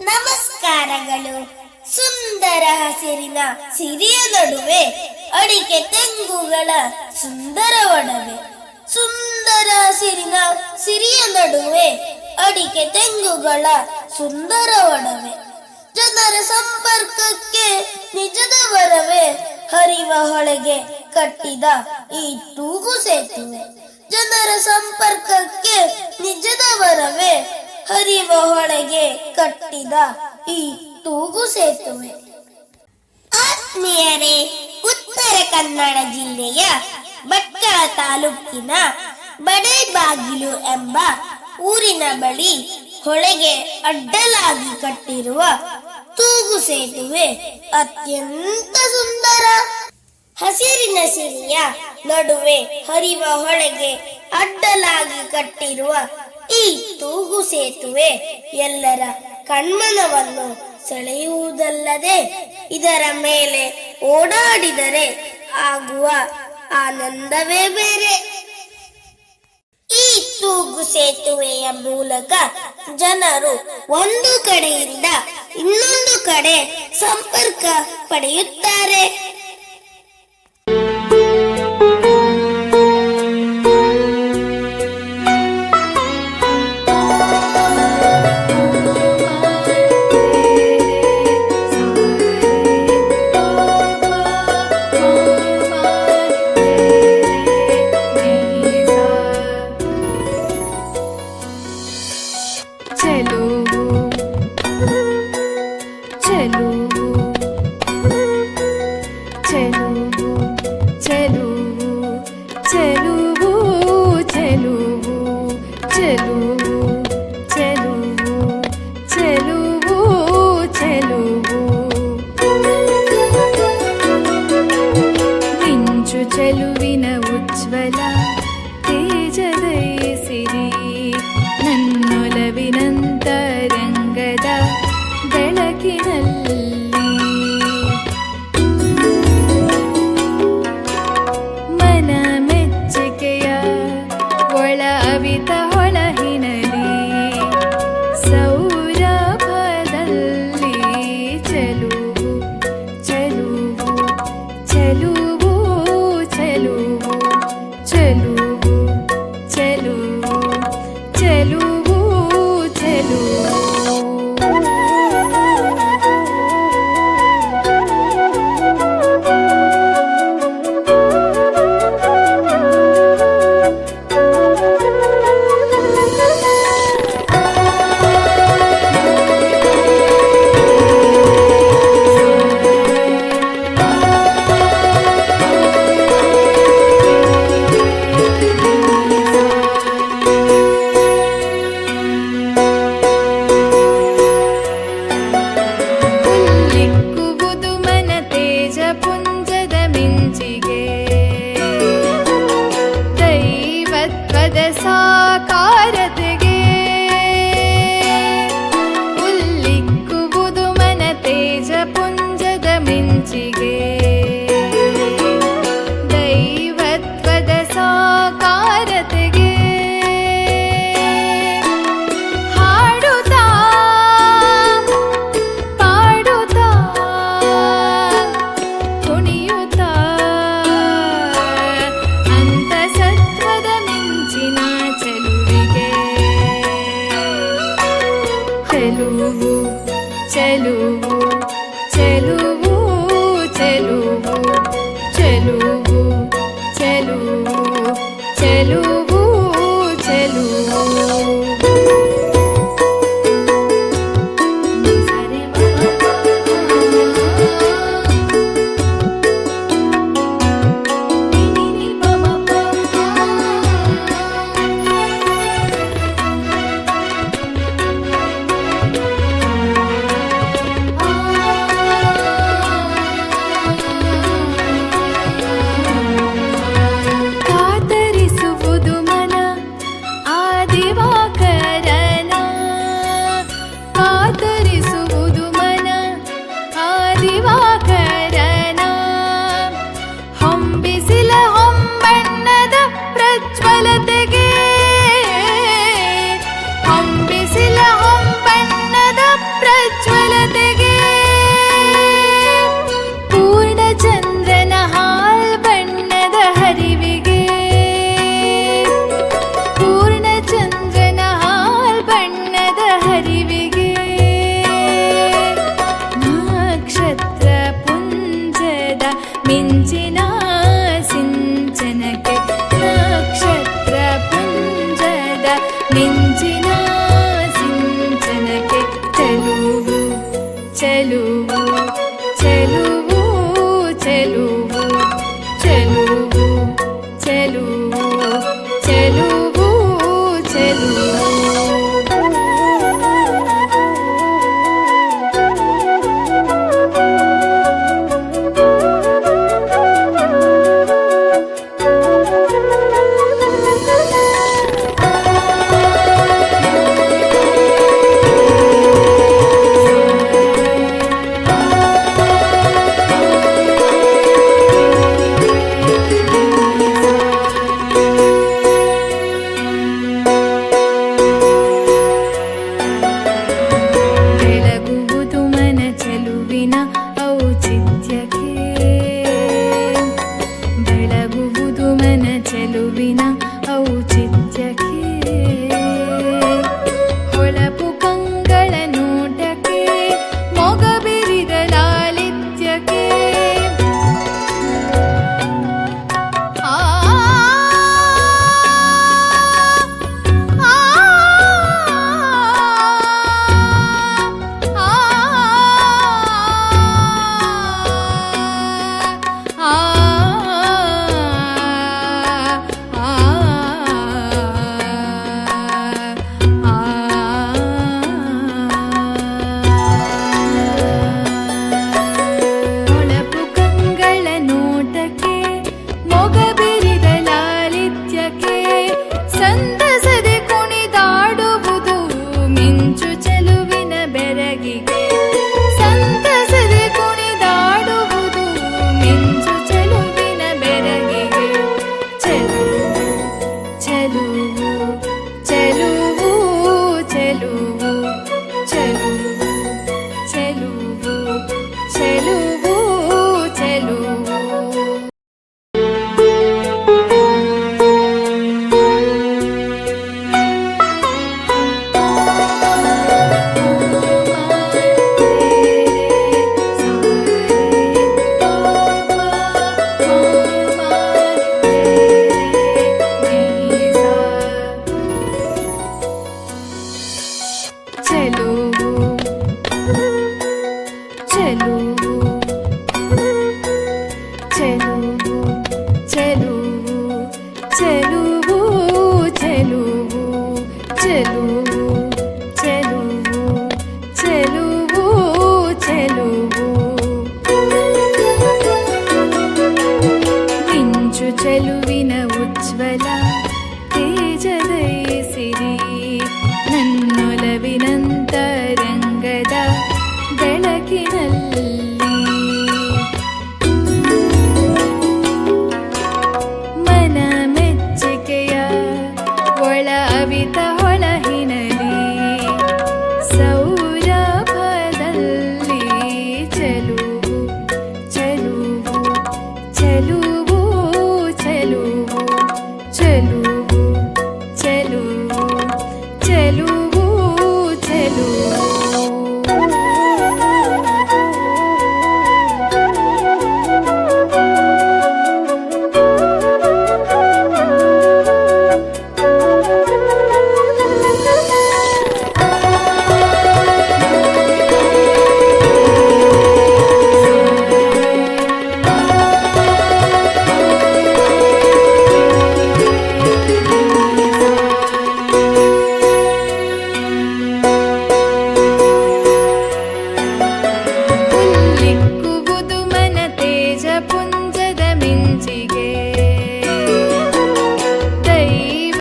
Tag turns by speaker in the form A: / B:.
A: ನಮಸ್ಕಾರಗಳು. ಸುಂದರ ಹಸಿರಿನ ಸಿರಿಯ ನಡುವೆ, ಅಡಿಕೆ ತೆಂಗುಗಳ ಸುಂದರ ಒಡವೆ. ಸುಂದರ ಹಸಿರಿನ ಸಿರಿಯ ನಡುವೆ, ಅಡಿಕೆ ತೆಂಗುಗಳ ಸುಂದರ ಒಡವೆ. ಜನರ ಸಂಪರ್ಕಕ್ಕೆ ನಿಜದ ವರವೇ, ಹರಿವ ಹೊಳೆಗೆ ಕಟ್ಟಿದ ಈ ತೂಗು ಸೇತುವೆ. ಜನರ ಸಂಪರ್ಕಕ್ಕೆ ನಿಜದ ವರವೇ ಹರಿವ ಹೊಳೆಗೆ ಕಟ್ಟಿದ ಈ ತೂಗು ಸೇತುವೆ. ಆತ್ಮೀಯರೇ, ಉತ್ತರ ಕನ್ನಡ ಜಿಲ್ಲೆಯ ಭಟ್ಕಳ ತಾಲೂಕಿನ ಬಡೇಬಾಗಿಲು ಎಂಬ ಊರಿನ ಬಳಿ ಹೊಳೆಗೆ ಅಡ್ಡಲಾಗಿ ಕಟ್ಟಿರುವ ತೂಗು ಸೇತುವೆ ಅತ್ಯಂತ ಸುಂದರ. ಹಸಿರಿನ ಸಿರಿಯ ನಡುವೆ ಹರಿವ ಹೊಳೆಗೆ ಅಡ್ಡಲಾಗಿ ಕಟ್ಟಿರುವ ಈ ತೂಗು ಸೇತುವೆ ಎಲ್ಲರ ಕಣ್ಮನವನ್ನು ಸೆಳೆಯುವುದಲ್ಲದೆ ಇದರ ಮೇಲೆ ಓಡಾಡಿದರೆ ಆಗುವ ಆನಂದವೇ ಬೇರೆ. ಈ ತೂಗು ಸೇತುವೆಯ ಮೂಲಕ ಜನರು ಒಂದು ಕಡೆಯಿಂದ ಇನ್ನೊಂದು ಕಡೆ ಸಂಪರ್ಕ ಪಡೆಯುತ್ತಾರೆ.
B: ಮಿಂಚು ಚೆಲುವಿನ ಉಜ್ವಲ ತೇಜದಯಸಿರಿ ನನ್ನೊಲವಿನಂತರಂಗದ ಬೆಳಕಿನಲ್ಲಿ ಮನ ಮೆಚ್ಚುಗೆಯ ಒಳ ಅವಿತ 宁静 കണ്ണുലവിനന്ദ